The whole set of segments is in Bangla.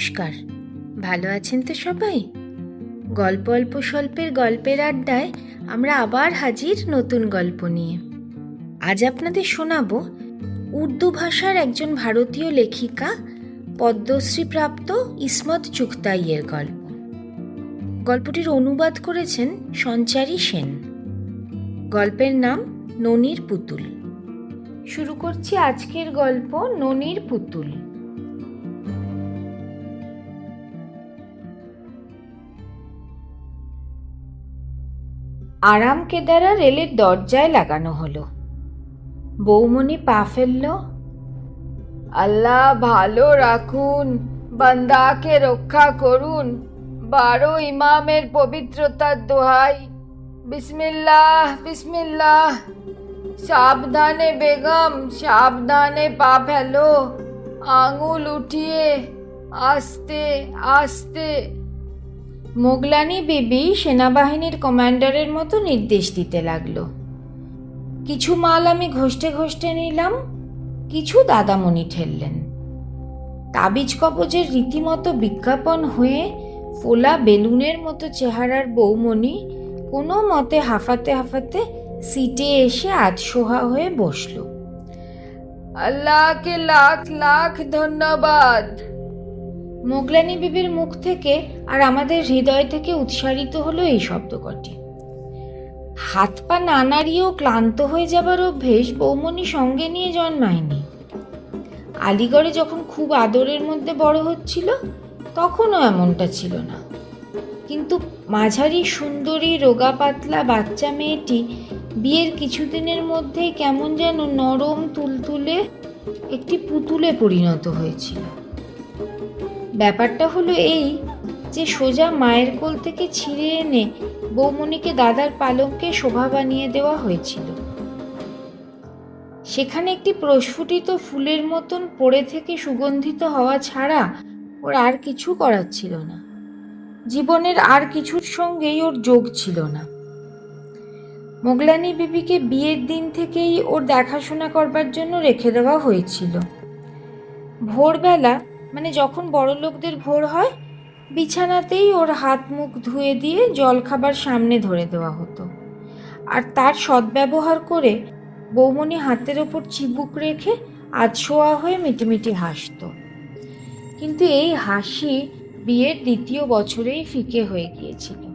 নমস্কার। ভালো আছেন তো সবাই? গল্প অল্প স্বল্পের গল্পের আড্ডায় আমরা আবার হাজির নতুন গল্প নিয়ে। আজ আপনাদের শোনাব উর্দু ভাষার একজন ভারতীয় লেখিকা, পদ্মশ্রীপ্রাপ্ত ইসমত চুগতাইয়ের গল্প। গল্পটির অনুবাদ করেছেন সঞ্চারী সেন। গল্পের নাম ননির পুতুল। শুরু করছি আজকের গল্প ননির পুতুল। আরাম কেদারা রেলের দরজায় লাগানো হলো। বৌমনি পা ফেলল, আল্লাহ ভালো রাখুন, বান্দাকে রক্ষা করুন, বারো ইমামের পবিত্রতার দোহাই। বিসমিল্লাহ বিসমিল্লাহ, সাবধানে বেগম, সাবধানে পা ফেলো, আঙুল উঠিয়ে, আস্তে আস্তে। মোগলানি বিবি সেনাবাহিনীর কমান্ডারের মতো নির্দেশ দিতে লাগল। কিছু মাল আমি ঘষ্টে ঘষ্টে নিলাম, কিছু দাদামণি ঠেললেন। তাবিজ কবজের রীতিমতো বিজ্ঞাপন হয়ে ফোলা বেলুনের মতো চেহারার বৌমণি কোনো মতে হাফাতে হাফাতে সিটে এসে আধসোহা হয়ে বসল। আল্লাহকে লাখ লাখ ধন্যবাদ। মোগলানি বিবির মুখ থেকে আর আমাদের হৃদয় থেকে উৎসারিত হলো এই শব্দ কটি হাত পা না নাড়িয়েও ক্লান্ত হয়ে যাবার অভ্যেস বৌমনি সঙ্গে নিয়ে জন্মায়নি। আলিগড়ে যখন খুব আদরের মধ্যে বড় হচ্ছিল, তখনও এমনটা ছিল না। কিন্তু মাঝারি সুন্দরী রোগা পাতলা বাচ্চা মেয়েটি বিয়ের কিছুদিনের মধ্যেই কেমন যেন নরম তুলতুলে একটি পুতুলে পরিণত হয়েছিল। ব্যাপারটা হলো এই যে সোজা মায়ের কোল থেকে ছিঁড়ে এনে বৌমণিকে দাদার পালঙ্কে শোভা বানিয়ে দেওয়া হয়েছিল। সেখানে একটি প্রস্ফুটিত ফুলের মতন পড়ে থেকে সুগন্ধিত হওয়া ছাড়া ওর আর কিছু করার ছিল না। জীবনের আর কিছুর সঙ্গেই ওর যোগ ছিল না। মোগলানি বিবিকে বিয়ের দিন থেকেই ওর দেখাশোনা করবার জন্য রেখে দেওয়া হয়েছিল। ভোরবেলা মানে যখন বড় লোকদের ভোর হয়, বিছানাতেই ওর হাত মুখ ধুয়ে দিয়ে জলখাবার সামনে ধরে দেওয়া হতো। আর তার সদ্ব্যবহার করে বৌমনি হাতের ওপর চিবুক রেখে আধশোয়া হয়ে মিটিমিটি হাসত। কিন্তু এই হাসি বিয়ের দ্বিতীয় বছরেই ফিকে হয়ে গিয়েছিল।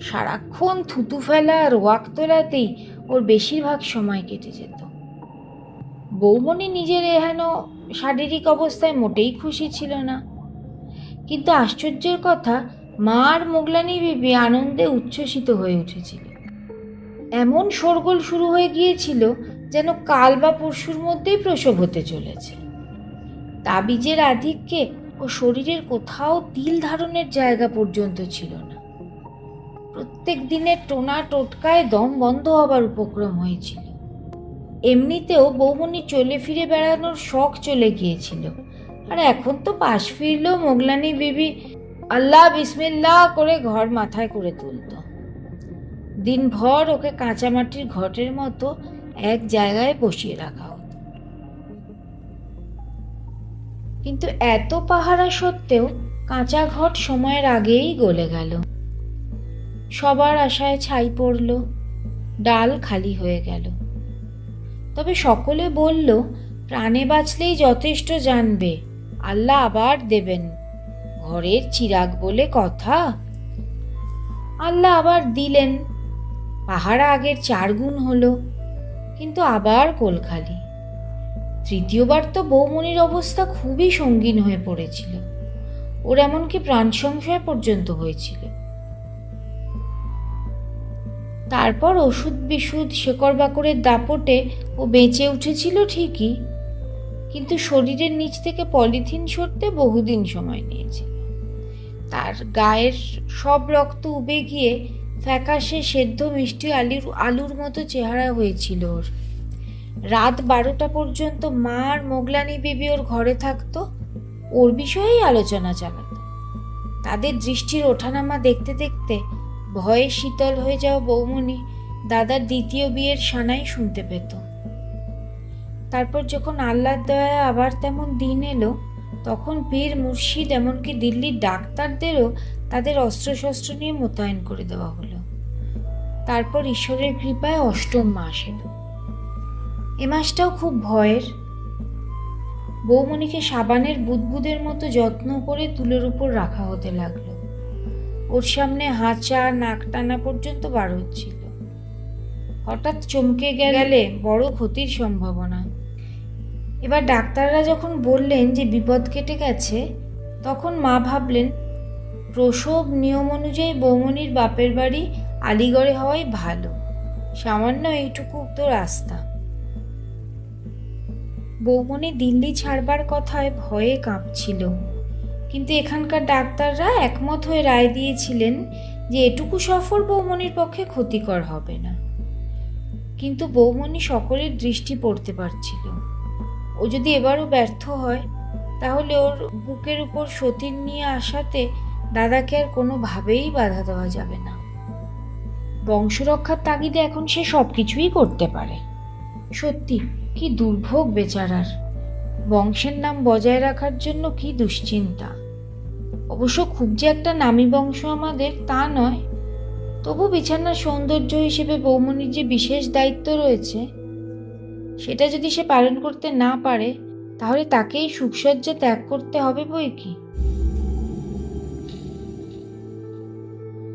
সারাক্ষণ থুতু ফেলা আর ওয়াক তোলাতেই ওর বেশিরভাগ সময় কেটে যেত। বৌমনি নিজের এহেন শারীরিক অবস্থায় মোটেই খুশি ছিল না। কিন্তু আশ্চর্যের কথা, মা আর মোগলানি বিবি আনন্দে উচ্ছ্বসিত হয়ে উঠেছিল। এমন শোরগোল শুরু হয়ে গিয়েছিল যেন কাল বা পরশুর মধ্যেই প্রসব হতে চলেছে। তাবিজের আধিক্যে ও শরীরের কোথাও তিল ধারণের জায়গা পর্যন্ত ছিল না। প্রত্যেক দিনের টোনা টোটকায় দম বন্ধ হবার উপক্রম হয়েছিল। এমনিতেও বৌমনি চলে ফিরে বেড়ানোর শখ চলে গিয়েছিল। আর এখন তো পাশ ফিরলেও মোগলানি বিবি আল্লাহ বিসমিল্লাহ করে ঘর মাথায় করে তুলত। দিনভর ওকে কাঁচামাটির ঘটের মতো এক জায়গায় বসিয়ে রাখা হতো। কিন্তু এত পাহারা সত্ত্বেও কাঁচা ঘট সময়ের আগেই গলে গেল। সবার আশায় ছাই পড়ল, ডাল খালি হয়ে গেল। তবে সকলে বলল, প্রাণে বাঁচলেই যথেষ্ট জানবে। আল্লাহ আবার দেবেন। ঘরের চিরাগ বলে কথা? আল্লাহ আবার দিলেন পাহারা আগের চার গুণ হলো, কিন্তু আবার কোলখালি। তৃতীয়বার তো বৌমনির অবস্থা খুবই সঙ্গীন হয়ে পড়েছিল। ওর এমনকি প্রাণ সংশয় পর্যন্ত হয়েছিল। তারপর ওষুধ বিশুদ শেকড় বাকড়ের দাপটে ও বেঁচে উঠেছিল ঠিকই, কিন্তু শরীরের নিচ থেকে পলিথিন সরতে বহুদিন সময় নিয়েছে। তার গায়ের সব রক্ত উবে গিয়ে ফ্যাকাশে সেদ্ধ মিষ্টি আলুর আলুর মতো চেহারা হয়েছিল ওর। রাত বারোটা পর্যন্ত মা আর মোগলানি বিবি ওর ঘরে থাকতো, ওর বিষয়েই আলোচনা চালাতো। তাদের দৃষ্টির ওঠানামা দেখতে দেখতে ভয়ে শীতল হয়ে যাওয়া বৌমনি দাদার দ্বিতীয় বিয়ের সানাই শুনতে পেত। তারপর যখন আল্লাহর দয়া আবার তেমন দিন এলো, তখন পীর মুর্শিদ এমনকি দিল্লির ডাক্তারদেরও তাদের অস্ত্রশস্ত্র নিয়ে মোতায়েন করে দেওয়া হলো। তারপর ঈশ্বরের কৃপায় অষ্টম মাস এলো। এ মাসটাও খুব ভয়ের। বৌমণিকে সাবানের বুদবুদের মতো যত্ন করে তুলের উপর রাখা হতে লাগল। ওর সামনে হাঁচা নাক টানা পর্যন্ত বার হচ্ছিল। হঠাৎ চমকে গেলে বড় ক্ষতির সম্ভাবনা। এবার ডাক্তাররা যখন বললেন যে বিপদ কেটে গেছে, তখন মা ভাবলেন, প্রসব নিয়ম অনুযায়ী বৌমনির বাপের বাড়ি আলিগড়ে হওয়াই ভালো। সামান্য এইটুকু তো রাস্তা বৌমনি দিল্লি ছাড়বার কথায় ভয়ে কাঁপছিল। কিন্তু এখানকার ডাক্তাররা একমত হয়ে রায় দিয়েছিলেন যে এটুকু সফর বৌমনির পক্ষে ক্ষতিকর হবে না। কিন্তু বৌমনি সকলের দৃষ্টি পড়তে পারছিল। ও যদি এবারও ব্যর্থ হয়, তাহলে ওর বুকের উপর সতীর নিয়ে আসাতে দাদাকে আর কোনোভাবেই বাধা দেওয়া যাবে না। বংশরক্ষার তাগিদে এখন সে সব কিছুই করতে পারে। সত্যি, কি দুর্ভোগ বেচারার। বংশের নাম বজায় রাখার জন্য কি দুশ্চিন্তা? অবশ্য খুব যে একটা নামী বংশ আমাদের তা নয়। তবু বিছানার সৌন্দর্য হিসেবে বৌমনির যে বিশেষ দায়িত্ব রয়েছে, সেটা যদি সে পালন করতে না পারে, তাহলে তাকেই সুখসজ্জা ত্যাগ করতে হবে বই কি?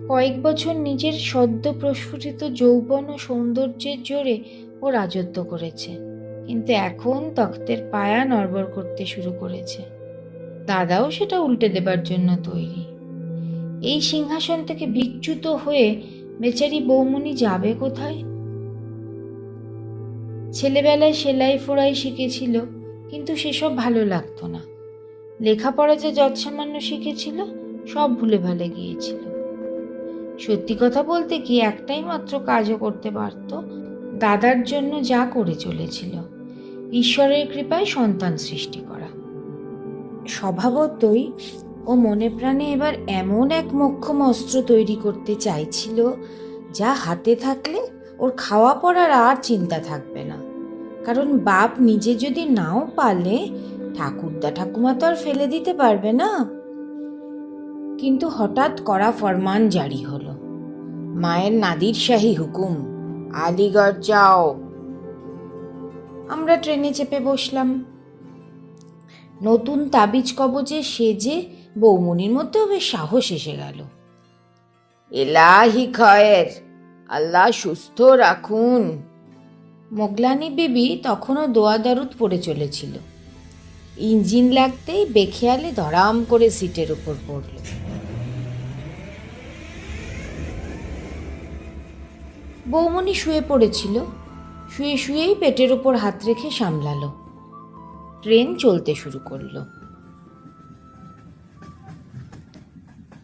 কয়েক বছর নিজের সদ্য প্রস্ফুটিত যৌবন ও সৌন্দর্যের জোরে ও রাজত্ব করেছে। কিন্তু এখন তক্তের পায়া নড়বড় করতে শুরু করেছে। দাদাও সেটা উল্টে দেবার জন্য তৈরি। এই সিংহাসন থেকে বিচ্যুত হয়ে বেচারি বৌমনি যাবে কোথায়? ছেলেবেলায় সেলাই ফোড়াই শিখেছিল, কিন্তু সেসব ভালো লাগতো না। লেখাপড়া যে যৎসামান্য শিখেছিল, সব ভুলে ভালে গিয়েছিল। সত্যি কথা বলতে কি, একটাই মাত্র কাজও করতে পারত, দাদার জন্য যা করে চলেছিল। ঈশ্বরের কৃপায় সন্তান সৃষ্টি করা। স্বভাবতই ও মনে প্রাণে এবার এমন এক মক্ষম অস্ত্র তৈরি করতে চাইছিল, যা হাতে থাকলে ওর খাওয়া পড়ার আর চিন্তা থাকবে না। কারণ বাপ নিজে যদি নাও পালে, ঠাকুরদা ঠাকুমা তো আর ফেলে দিতে পারবে না। কিন্তু হঠাৎ করা ফরমান জারি হলো। মায়ের নাদির শাহী হুকুম, আলিগড় যাও। আমরা ট্রেনে চেপে বসলাম। নতুন তাবিজ কবজে সেজে বৌমনির মধ্যেও বেশ সাহস এসে গেল। এলাহি খয়ের আল্লাহ সুস্থ রাখুন। মোগলানি বিবি তখনও দোয়া দারুদ পড়ে চলেছিল। ইঞ্জিন লাগতেই বেখেয়ালে ধরাম করে সিটের উপর পড়ল। বৌমনি শুয়ে পড়েছিল। শুয়ে শুয়েই পেটের ওপর হাত রেখে সামলালো। ট্রেন চলতে শুরু করল।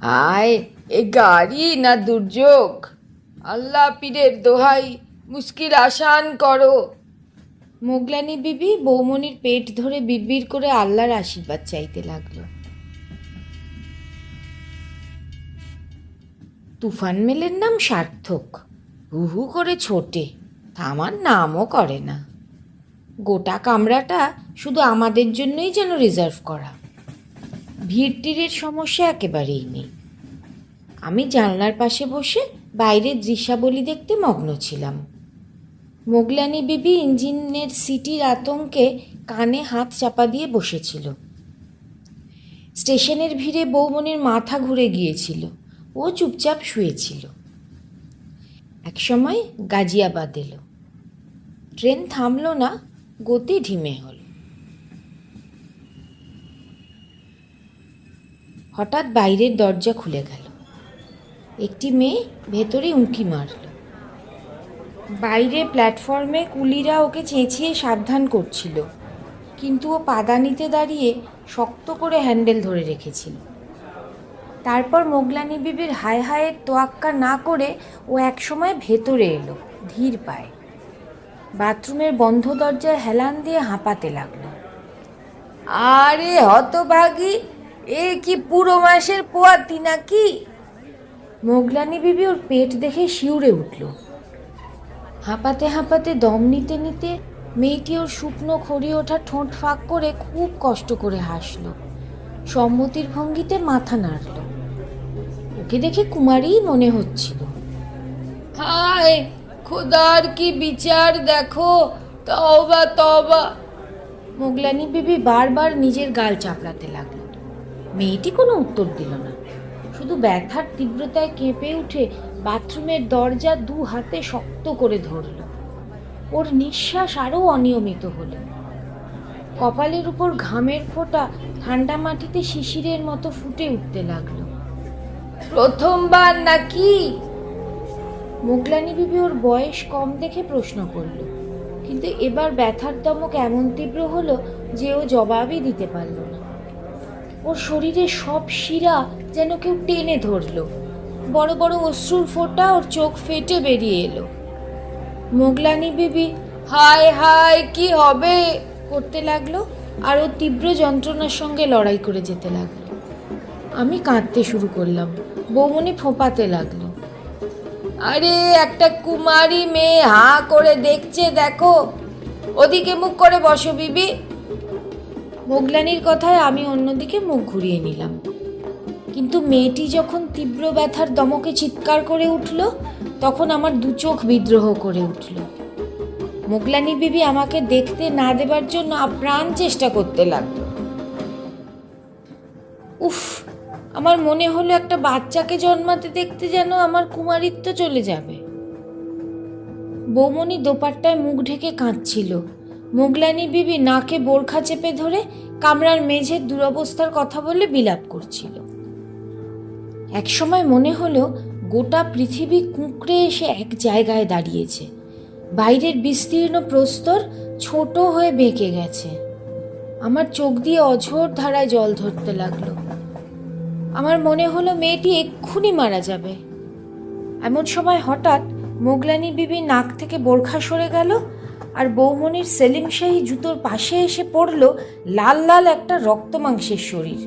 আয়, এ গাড়ি না দুর্যোগ? আল্লাহ পীরের দোহাই, মুশকিল আসান করো। মোগলানি বিবি বৌমনির পেট ধরে বিড়বিড় করে আল্লাহর আশীর্বাদ চাইতে লাগল। তুফান মেলের নাম সার্থক। হু করে ছোটে। থামার নামও করে না। গোটা কামরাটা শুধু আমাদের জন্যই যেন রিজার্ভ করা। ভিড় টিড়ের সমস্যা একেবারেই নেই। আমি জানলার পাশে বসে বাইরের দৃশ্যাবলী দেখতে মগ্ন ছিলাম। মোগলানি বিবি ইঞ্জিনের সিটির আতঙ্কে কানে হাত চাপা দিয়ে বসেছিল। স্টেশনের ভিড়ে বৌমনির মাথা ঘুরে গিয়েছিল। ও চুপচাপ শুয়েছিল। একসময় গাজিয়াবাদ এলো। ট্রেন থামলো না, গতি ঢিমে হল। হঠাৎ বাইরের দরজা খুলে গেল। একটি মেয়ে ভেতরে উঁকি মারল। বাইরে প্ল্যাটফর্মে কুলিরা ওকে চেঁচিয়ে সাবধান করছিল, কিন্তু ও পাদানিতে দাঁড়িয়ে শক্ত করে হ্যান্ডেল ধরে রেখেছিল। তারপর মোগলানি বিবির হায় হায়ের তোয়াক্কা না করে ও একসময় ভেতরে এলো, ধীর পায়ে। বাথরুমের বন্ধ দরজায় হেলান দিয়ে হাঁপাতে লাগল। আরে হতভাগী, এ কি পুরো মাসের পোয়াতি নাকি? মোগলানি বিবি ওর পেট দেখে শিউরে উঠল। হাঁপাতে হাঁপাতে দম নিতে নিতে মেয়েটি ওর শুকনো খড়ি ওঠা ঠোঁট ফাঁক করে খুব কষ্ট করে হাসল। সম্মতির ভঙ্গিতে মাথা নাড়ল। ওকে দেখে কুমারীই মনে হচ্ছিল। হায়! খোদার কি বিচার দেখো? তবা তবা মোগলানি বিবি বারবার নিজের গাল চাপড়াতে লাগল মেয়েটি কোনো উত্তর দিল না। শুধু ব্যথার তীব্রতায় কেঁপে উঠে বাথরুমের দরজা দু হাতে শক্ত করে ধরল। ওর নিঃশ্বাস আরও অনিয়মিত হলো। কপালের উপর ঘামের ফোঁটা ঠান্ডা মাটিতে শিশিরের মতো ফুটে উঠতে লাগল। প্রথমবার নাকি? মোগলানি বিবি ওর বয়স কম দেখে প্রশ্ন করল। কিন্তু এবার ব্যথার দমক এমন তীব্র হলো যে ও জবাবই দিতে পারল না। ওর শরীরে সব শিরা যেন কেউ টেনে ধরলো। বড় বড় অশ্রুর ফোঁটা ওর চোখ ফেটে বেরিয়ে এলো। মোগলানি বিবি, হায় হায়, কি হবে? করতে লাগল আর ও তীব্র যন্ত্রণার সঙ্গে লড়াই করে যেতে লাগল। আমি কাঁদতে শুরু করলাম। বৌমনি ফোঁপাতে লাগল। আরে, একটা কুমারী মেয়ে হা করে দেখছে, দেখো। ওদিকে মুখ করে বসো, বিবি। মোগলানির কথায় আমি অন্যদিকে মুখ ঘুরিয়ে নিলাম। কিন্তু মেয়েটি যখন তীব্র ব্যথার দমকে চিৎকার করে উঠল, তখন আমার দু চোখ বিদ্রোহ করে উঠল। মোগলানি বিবি আমাকে দেখতে না দেবার জন্য আপ্রাণ চেষ্টা করতে লাগল। উফ আমার মনে হলো একটা বাচ্চাকে জন্মাতে দেখতে যেন আমার কুমারিত্ব চলে যাবে। বৌমনি দোপাট্টায় মুখ ঢেকে কাঁদছিল। মোগলানি বিবি নাকে বোরখা চেপে ধরে কামরার মেঝের দুরবস্থার কথা বলে বিলাপ করছিল। একসময় মনে হলো গোটা পৃথিবী কুঁকড়ে এসে এক জায়গায় দাঁড়িয়েছে। বাইরের বিস্তীর্ণ প্রস্তর ছোট হয়ে বেঁকে গেছে। আমার চোখ দিয়ে অঝোর ধারায় জল ধরতে লাগল। আমার মনে হলো মেয়েটি এক্ষুনি মারা যাবে। এমন সময় হঠাৎ মোগলানি বিবি নাক থেকে বোরখা সরে গেল আর বৌমনির সেলিম শাহী জুতোর পাশে এসে পড়ল লাল লাল একটা রক্ত মাংসের শরীর।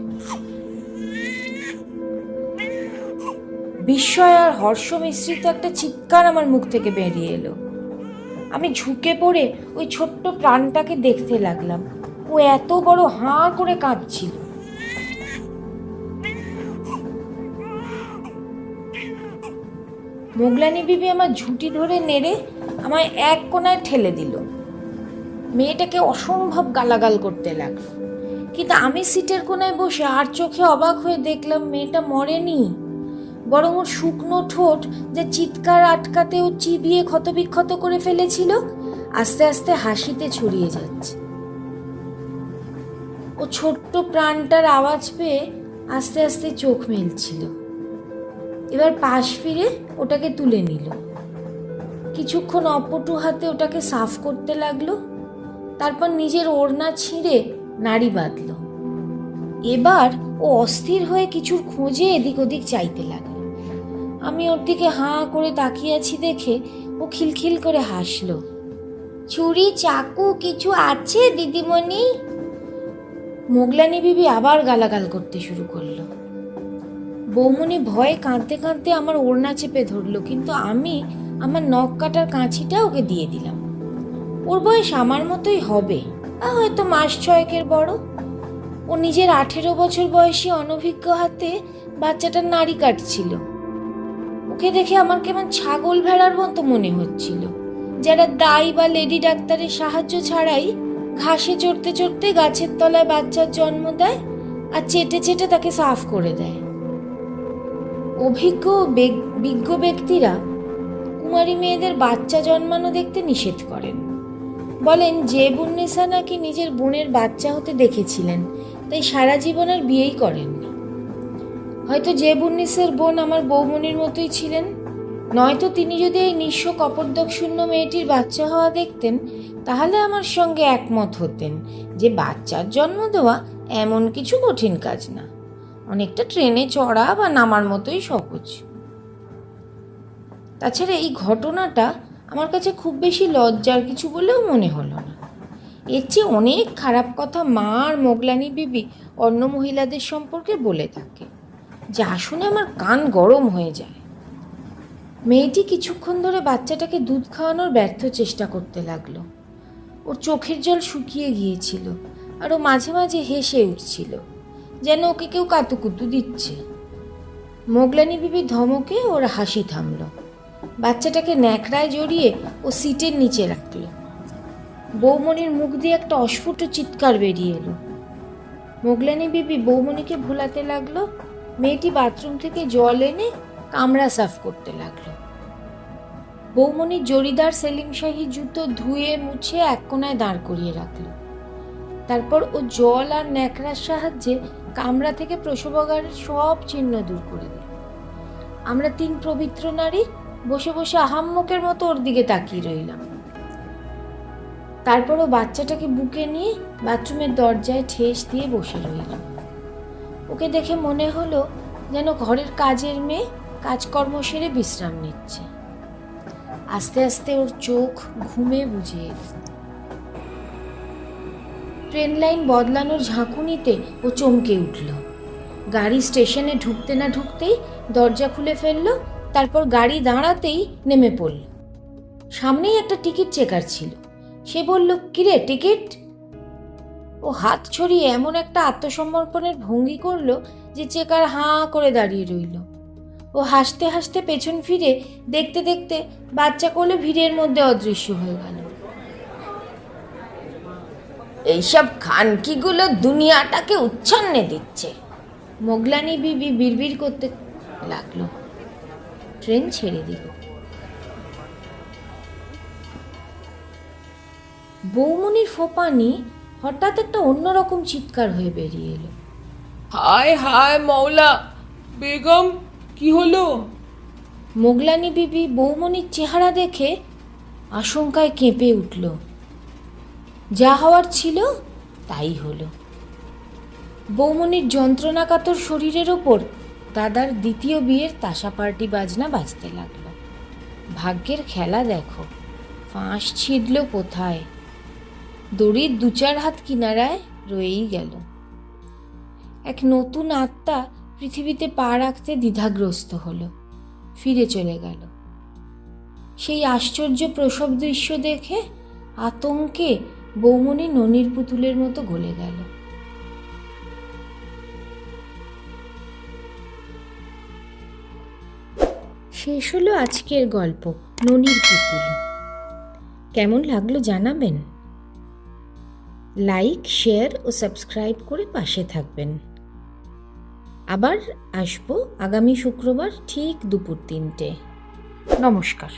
বিস্ময় আর হর্ষ মিশ্রিত একটা চিৎকার আমার মুখ থেকে বেরিয়ে এলো। আমি ঝুঁকে পড়ে ওই ছোট্ট প্রাণটাকে দেখতে লাগলাম। ও এত বড় হাঁ করে কাঁদছিল। মোগলানি বিবি আমার ঝুঁটি ধরে নেড়ে আমায় এক কোনায় ঠেলে দিল। মেয়েটাকে অসম্ভব গালাগাল করতে লাগল। কিন্তু আমি সিটের কোনায় বসে আর চোখে অবাক হয়ে দেখলাম মেয়েটা মরেনি। বরং ওর শুকনো ঠোঁট যে চিৎকার আটকাতে ও চিবিয়ে ক্ষতবিক্ষত করে ফেলেছিল, আস্তে আস্তে হাসিতে ছড়িয়ে যাচ্ছে। ও ছোট্ট প্রাণটার আওয়াজ পেয়ে আস্তে আস্তে চোখ মেলছিল। এবার পাশ ফিরে ওটাকে তুলে নিল। কিছুক্ষণ অপটু হাতে ওটাকে সাফ করতে লাগল, তারপর নিজের ওড়না ছিঁড়ে নাড়ি বাঁধল। এবার ও অস্থির হয়ে কিছুর খোঁজে এদিক ওদিক চাইতে লাগল। আমি ওর দিকে হাঁ করে তাকিয়ে আছি দেখে ও খিলখিল করে হাসলো। ছুরি, চাকু, কিছু আছে দিদিমণি? মোগলানি বিবি আবার গালাগাল করতে শুরু করল। বৌমনি ভয়ে কাঁদতে কাঁদতে আমার ওড়না চেপে ধরলো, কিন্তু আমি আমার নখ কাটার কাঁচিটা ওকে দিয়ে দিলাম। ওর বয়স আমার মতোই হবে হয়তো মাস ছয়েকের বড়। ও নিজের আঠেরো বছর বয়সী অনভিজ্ঞ হাতে বাচ্চাটার নাড়ি কাটছিল। ওকে দেখে আমার কেমন ছাগল ভেড়ার মতো মনে হচ্ছিল, যারা দাই বা লেডি ডাক্তারের সাহায্য ছাড়াই ঘাসে চড়তে চড়তে গাছের তলায় বাচ্চার জন্ম দেয় আর চেটে চেটে তাকে সাফ করে দেয়। অভিজ্ঞ বিজ্ঞ ব্যক্তিরা কুমারী মেয়েদের বাচ্চা জন্মানো দেখতে নিষেধ করেন। বলেন, যে বুন্নেসা নাকি নিজের বোনের বাচ্চা হতে দেখেছিলেন, তাই সারা জীবন আর বিয়েই করেননি। হয়তো যে বুন্নিসের বোন আমার বৌমনির মতোই ছিলেন, নয়তো তিনি যদি এই নিঃস্ব কপর্দক শূন্য মেয়েটির বাচ্চা হওয়া দেখতেন, তাহলে আমার সঙ্গে একমত হতেন যে বাচ্চার জন্ম দেওয়া এমন কিছু কঠিন কাজ না। অনেকটা ট্রেনে চড়া বা নামার মতোই সহজ। তাছাড়া এই ঘটনাটা আমার কাছে খুব বেশি লজ্জার কিছু বলেও মনে হলো না। এর চেয়ে অনেক খারাপ কথা মা আর মোগলানি বিবি অন্য মহিলাদের সম্পর্কে বলে থাকে, যা শুনে আমার কান গরম হয়ে যায়। মেয়েটি কিছুক্ষণ ধরে বাচ্চাটাকে দুধ খাওয়ানোর ব্যর্থ চেষ্টা করতে লাগল। ওর চোখের জল শুকিয়ে গিয়েছিল আর ও মাঝে মাঝে হেসে উঠছিল। যেন ওকে কেউ কাতুকুতু দিচ্ছে। মোগলানি বিবি ধমকে ওর হাসি থামলো। বাচ্চাটাকে ন্যাকড়ায় জড়িয়ে ও সিটের নিচে রাখল। বৌমনির মুখ দিয়ে একটা অস্ফুট চিৎকার বেরিয়ে এলো। মোগলানি বিবি বৌমনিকে ভোলাতে লাগল, মেয়েটি বাথরুম থেকে জল এনে কামড়া সাফ করতে লাগল। বৌমনি জরিদার সেলিম শাহী জুতো ধুয়ে মুছে এক কোনায় দাঁড় করিয়ে রাখল। তারপর ও জল আর ন্যাকড়ার সাহায্যে কামড়া থেকে প্রসবাগারের সব চিহ্ন দূর করে দিল। আমরা তিন পবিত্র নারী বসে বসে আহাম্মকের মতো ওর দিকে তাকিয়ে রইলাম। তারপর ও বাচ্চাটাকে বুকে নিয়ে বাথরুমের দরজায় ঠেস দিয়ে বসে রইলাম। ওকে দেখে মনে হলো যেন ঘরের কাজের মেয়ে কাজকর্ম সেরে বিশ্রাম নিচ্ছে। আস্তে আস্তে ওর চোখ ঘুমে বুঝে এলো। ট্রেন লাইন বদলানোর ঝাঁকুনিতে ও চমকে উঠল। গাড়ি স্টেশনে ঢুকতে না ঢুকতেই দরজা খুলে ফেলল, তারপর গাড়ি দাঁড়াতেই নেমে পড়ল। সামনেই একটা টিকিট চেকার ছিল। সে বলল, কিরে, টিকিট? ও হাত ছড়িয়ে এমন একটা আত্মসমর্পণের ভঙ্গি করল যে চেকার হাঁ করে দাঁড়িয়ে রইল। ও হাসতে হাসতে পেছন ফিরে দেখতে দেখতে বাচ্চা কোলে ভিড়ের মধ্যে অদৃশ্য হয়ে গেল। এইসব খানকিগুলো দুনিয়াটাকে উচ্ছন্নে দিচ্ছে। মোগলানি বিবি বিড়বিড় করতে লাগল। ট্রেন ছেড়ে দিল। বৌমনির ফোপানি হঠাৎ একটা অন্যরকম চিৎকার হয়ে বেরিয়ে এলো। হায় হায় মৌলা বেগম কি হলো? মোগলানি বিবি বৌমনির চেহারা দেখে আশঙ্কায় কেঁপে উঠল। যা হওয়ার ছিল তাই হলো। বৌমনির যন্ত্রণাকাতর শরীরের ওপর দাদার দ্বিতীয় বিয়ের তাসা পার্টি বাজনা বাজতে লাগল। ভাগ্যের খেলা দেখো, ফাঁস ছিঁড়ল কোথায়? দড়ির দু চার হাত কিনারায় রয়েই গেল। এক নতুন আত্মা পৃথিবীতে পা রাখতে দ্বিধাগ্রস্ত হলো, ফিরে চলে গেল। সেই আশ্চর্য প্রসব দৃশ্য দেখে আতঙ্কে বৌমনি ননির পুতুলের মতো গলে গেল। শেষ হলো আজকের গল্প, ননির পুতুল। কেমন লাগল জানাবেন? লাইক, শেয়ার ও সাবস্ক্রাইব করে পাশে থাকবেন। আবার আসব আগামী শুক্রবার ঠিক দুপুর তিনটে। নমস্কার।